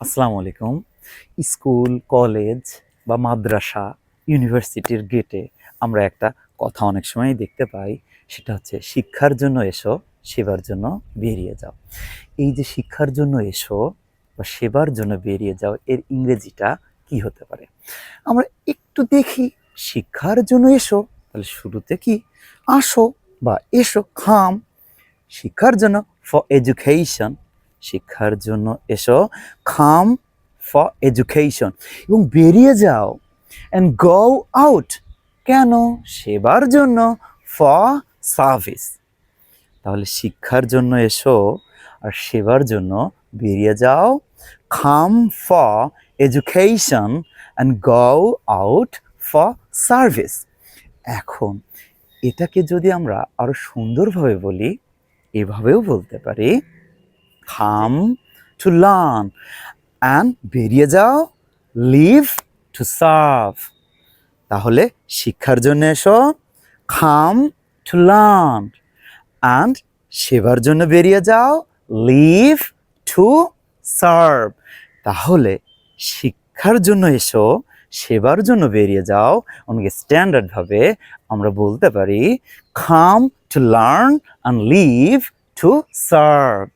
আসসালামু আলাইকুম। School, college বা মাদ্রাসা, ইউনিভার্সিটির গেটে আমরা একটা কথা অনেক সময় দেখতে পাই, সেটা হচ্ছে শিক্ষার জন্য এসো, সেবার জন্য বেরিয়ে যাও। এই যে শিক্ষার জন্য এসো বা সেবার জন্য বেরিয়ে যাও, এর ইংরেজিটা কি হতে পারে? আমরা একটু দেখি, শিক্ষার জন্য এসো, তাহলে শুরুতে কি? আসো বা এসো, খাম। শিক্ষার জন্য ফর এডুকেশন শিক্ষার জন্য এসো। খাম ফর এডুকেশন এবং বেরিয়ে যাও অ্যান্ড গো আউট কেন? সেবার জন্য। ফর সার্ভিস তাহলে শিক্ষার জন্য এসো আর সেবার জন্য বেরিয়ে যাও। Come for education and go out for service এখন এটাকে যদি আমরা আরও সুন্দরভাবে বলি, এভাবেও বলতে পারি খাম টু লার্ন অ্যান্ড বেরিয়ে যাও লিভ টু সার্ভ তাহলে শিক্ষার জন্য এসো খাম টু লার্ন অ্যান্ড সেবার জন্য বেরিয়ে যাও লিভ টু সার্ভ তাহলে শিক্ষার জন্য এসো, সেবার জন্য বেরিয়ে যাও অনেকে স্ট্যান্ডার্ডভাবে আমরা বলতে পারি come to learn and live to serve